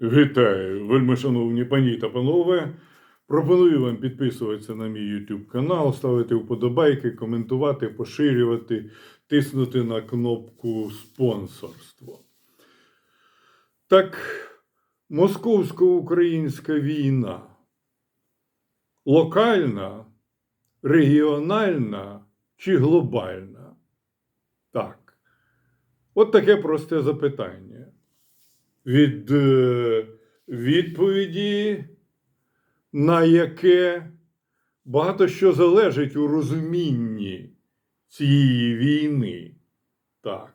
Вітаю, вельми шановні пані та панове. Пропоную вам підписуватися на мій YouTube канал, ставити вподобайки, коментувати, поширювати, тиснути на кнопку спонсорство. Так, московсько-українська війна локальна, регіональна чи глобальна? Так. От таке просте запитання від е, відповіді, на яке багато що залежить у розумінні цієї війни. Так.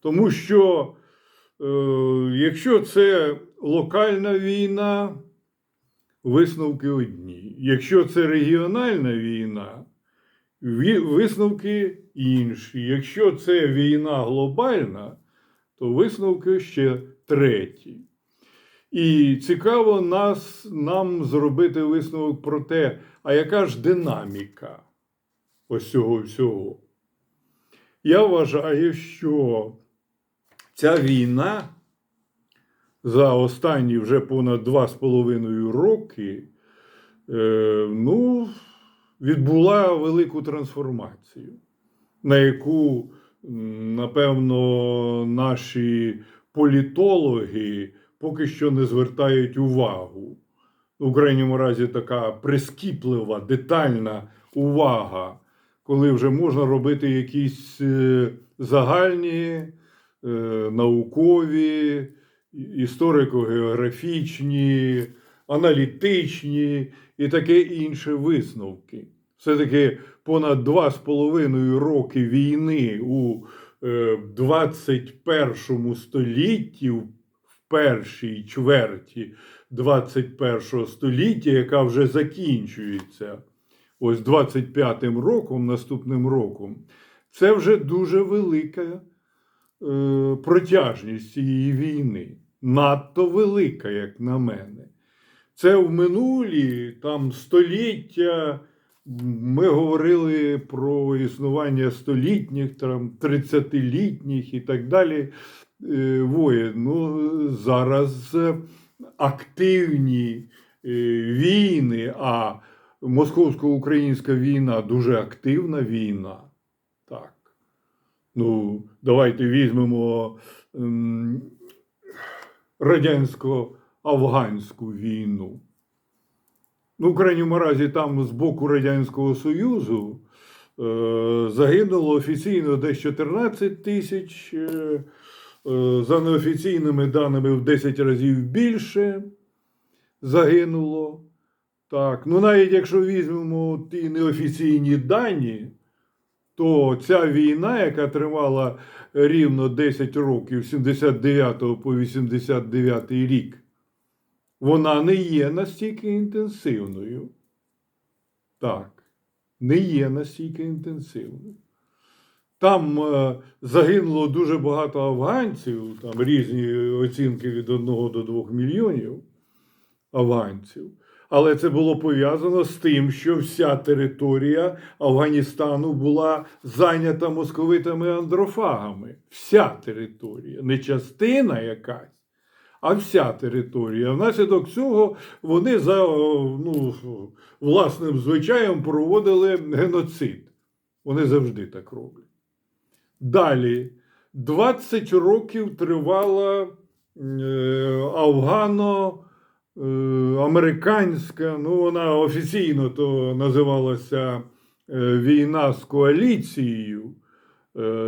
Тому що, е, якщо це локальна війна, висновки одні. Якщо це регіональна війна, висновки інші. Якщо це війна глобальна, то висновки ще треті. І цікаво нас, нам зробити висновок про те, а яка ж динаміка ось цього всього. Я вважаю, що ця війна за останні вже понад два з половиною роки е, ну, відбула велику трансформацію, на яку, напевно, наші політологи поки що не звертають увагу. В крайньому разі така прискіплива, детальна увага, коли вже можна робити якісь е, загальні, е, наукові, історико-географічні, аналітичні і таке інше висновки. Все-таки понад два з половиною роки війни у 21 столітті, в першій чверті 21 століття, яка вже закінчується ось 25-м роком, наступним роком, це вже дуже велика е, протяжність цієї війни. Надто велика, як на мене. Це в минулі там століття. Ми говорили про існування столітніх, там, 30-літніх і так далі е, воєн. Ну, зараз активні е, війни, а московсько-українська війна дуже активна війна. Так. Ну, давайте візьмемо ем, радянсько-афганську війну. Ну, в крайньому разі, там з боку Радянського Союзу е, загинуло офіційно десь 14 тисяч, е, е, за неофіційними даними в 10 разів більше загинуло. Так, ну навіть якщо візьмемо ті неофіційні дані, то ця війна, яка тривала рівно 10 років, з 79 по 89 рік, вона не є настільки інтенсивною. Так, не є настільки інтенсивною. Там е, загинуло дуже багато афганців, там різні оцінки від 1 до 2 мільйонів афганців. Але це було пов'язано з тим, що вся територія Афганістану була зайнята московитами-андрофагами. Вся територія, не частина якась, а вся територія. Внаслідок цього вони за ну, власним звичаєм проводили геноцид. Вони завжди так роблять. Далі 20 років тривала е, афгано. е, Американська, ну вона офіційно то називалася е, війна з коаліцією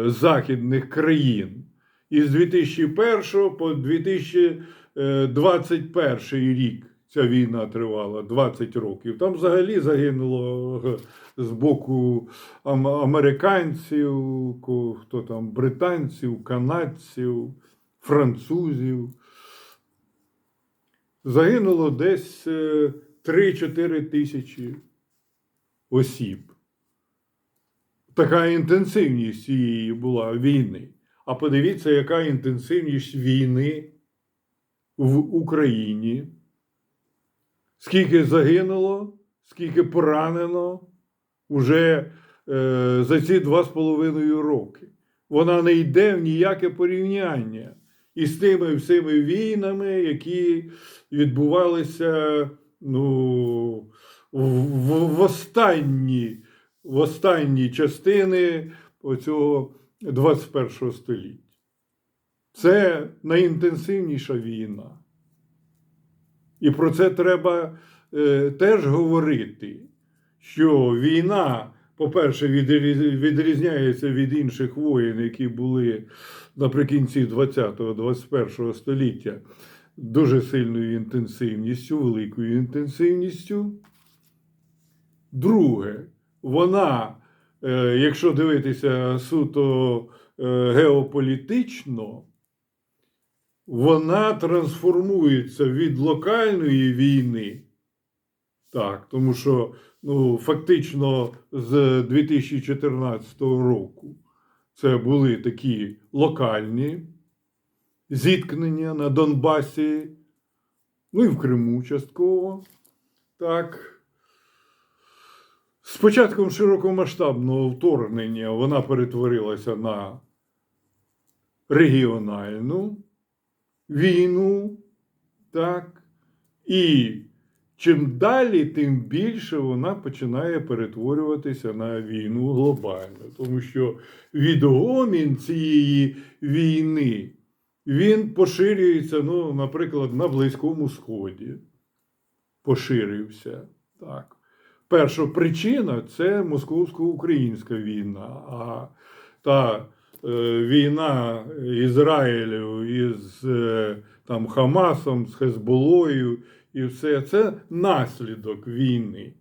західних країн. І з 2001 по 2021 рік ця війна тривала 20 років. Там взагалі загинуло е, з боку американців, хто там, британців, канадців, французів. Загинуло десь е, 3-4 тисячі осіб. Така інтенсивність цієї була війни. А подивіться, яка інтенсивність війни в Україні. Скільки загинуло, скільки поранено уже е, за ці два з половиною роки. Вона не йде в ніяке порівняння і з тими всіми війнами, які відбувалися ну, в, в, в останні, в останні частини оцього 21 століття. Це найінтенсивніша війна. І про це треба е, теж говорити, що війна, по-перше, відрізняється від інших воєн, які були наприкінці 20-21 століття, дуже сильною інтенсивністю, великою інтенсивністю. Друге, вона, якщо дивитися суто е, геополітично, вона трансформується від локальної війни. Так, тому що ну, фактично з 2014 року це були такі локальні зіткнення на Донбасі, ну і в Криму частково. Так. З початком широкомасштабного вторгнення вона перетворилася на регіональну війну, так, і чим далі, тим більше вона починає перетворюватися на війну глобальну. Тому що відгомін цієї війни він поширюється, ну, наприклад, на Близькому Сході. Поширився. Так. Перша причина це московсько-українська війна. А та е, війна Ізраїлю із е, там, Хамасом, з Хезболою і все це наслідок війни.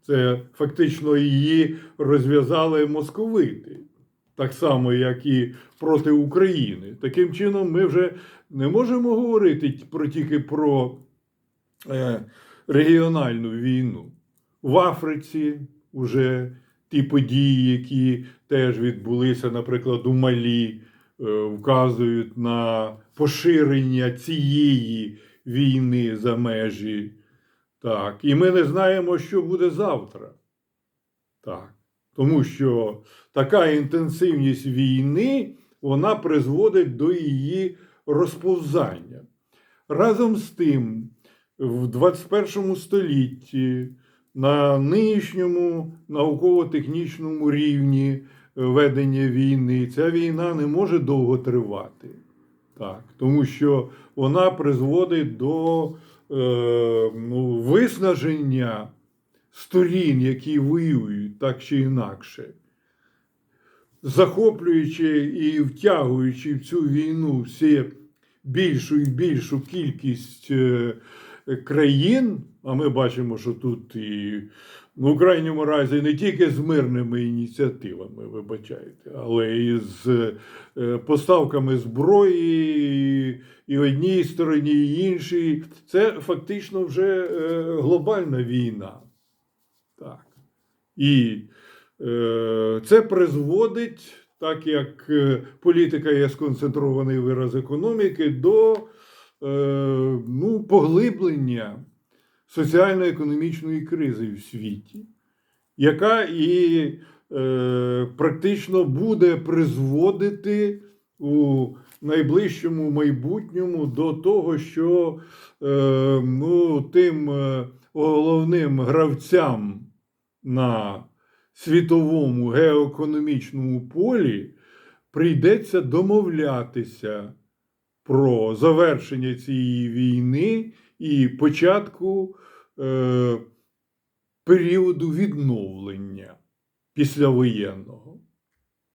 Це фактично її розв'язали московити, так само, як і проти України. Таким чином, ми вже не можемо говорити про тільки про е, регіональну війну. В Африці вже ті події, які теж відбулися, наприклад, у Малі, е, вказують на поширення цієї війни за межі. Так. І ми не знаємо, що буде завтра. Так. Тому що така інтенсивність війни вона призводить до її розповзання. Разом з тим, в 21 столітті на нинішньому науково-технічному рівні ведення війни ця війна не може довго тривати. Так, тому що вона призводить до е, ну, виснаження сторін, які воюють так чи інакше, захоплюючи і втягуючи в цю війну всі більшу і більшу кількість е, країн, а ми бачимо, що тут і ну, в крайньому разі не тільки з мирними ініціативами, вибачайте, але і з е, поставками зброї і, одній стороні, і іншій. Це фактично вже е, глобальна війна. Так. І е, це призводить, так як політика є сконцентрований вираз економіки, до ну, поглиблення соціально-економічної кризи в світі, яка і е, практично буде призводити у найближчому майбутньому до того, що е, ну, тим е, головним гравцям на світовому геоекономічному полі прийдеться домовлятися про завершення цієї війни і початку е, періоду відновлення післявоєнного.